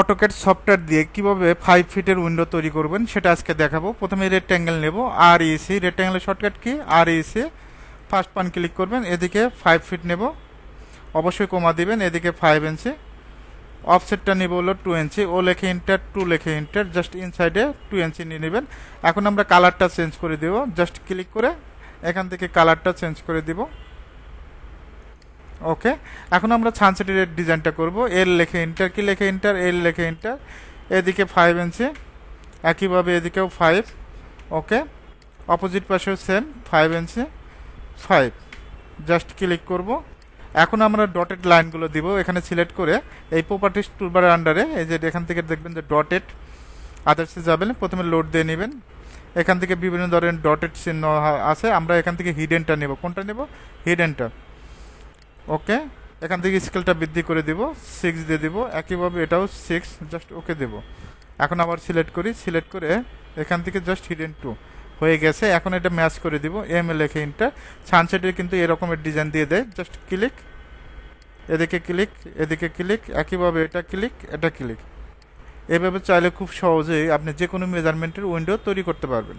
AutoCAD software দিয়ে কীভাবে five ফিটের উইন্ডো তৈরি করবেন সেটা আজকে দেখাবো। প্রথমে রেক্ট্যাঙ্গেল নেব আর ইসি রেক্ট্যাঙ্গেলের শর্টকাট কি? আর ইসি ফার্স্ট পান ক্লিক করবেন, এদিকে ফাইভ ফিট নেব। অবশ্যই কমা দিবেন, এদিকে ফাইভ ইঞ্চি অফসেটটা নিব হলো টু ইঞ্চি ও লেখে ইন্টার টু লেখে ইন্টার জাস্ট ইনসাইডে টু ইঞ্চি নিয়ে নেবেন। এখন আমরা কালারটা চেঞ্জ করে দেব জাস্ট ক্লিক করে এখান থেকে কালারটা চেঞ্জ করে দিব। ওকে? এখন আমরা সানসেটের ডিজাইনটা করব। এল লেখে ইন্টার কি লেখে ইন্টার এল লেখে ইন্টার এদিকে ফাইভ ইঞ্চি একইভাবে এদিকেও ফাইভ ওকে? অপোজিট পাশেও same five inch five just click করব। এখন আমরা ডটেড লাইনগুলো দিব এখানে সিলেক্ট করে। এই প্রপার্টিস টুলবারের আন্ডারে এই যে এখান থেকে দেখবেন যে ডটেড আদার্সে যাবেন, প্রথমে লোড দিয়ে নেবেন। এখান থেকে বিভিন্ন ধরনের ডটেড চিহ্ন আছে। আমরা এখান থেকে হিডেনটা নেব। কোনটা নেব? হিডেনটা ওকে? এখান থেকে স্কেলটা বৃদ্ধি করে দিব সিক্স দিয়ে দিব। একইভাবে এটাও সিক্স জাস্ট ওকে দেব। এখন আবার সিলেক্ট করি সিলেক্ট করে এখান থেকে জাস্ট হিডেন টু হয়ে গেছে, এখন এটা ম্যাচ করে দিব এম এ লেখে ইন্টার সানসেটে কিন্তু এরকমের ডিজাইন দিয়ে দেয় জাস্ট ক্লিক এদিকে ক্লিক এদিকে ক্লিক একইভাবে এটা ক্লিক এটা ক্লিক এভাবে চাইলে খুব সহজেই আপনি যে কোনো মেজারমেন্টের উইন্ডো তৈরি করতে পারবেন।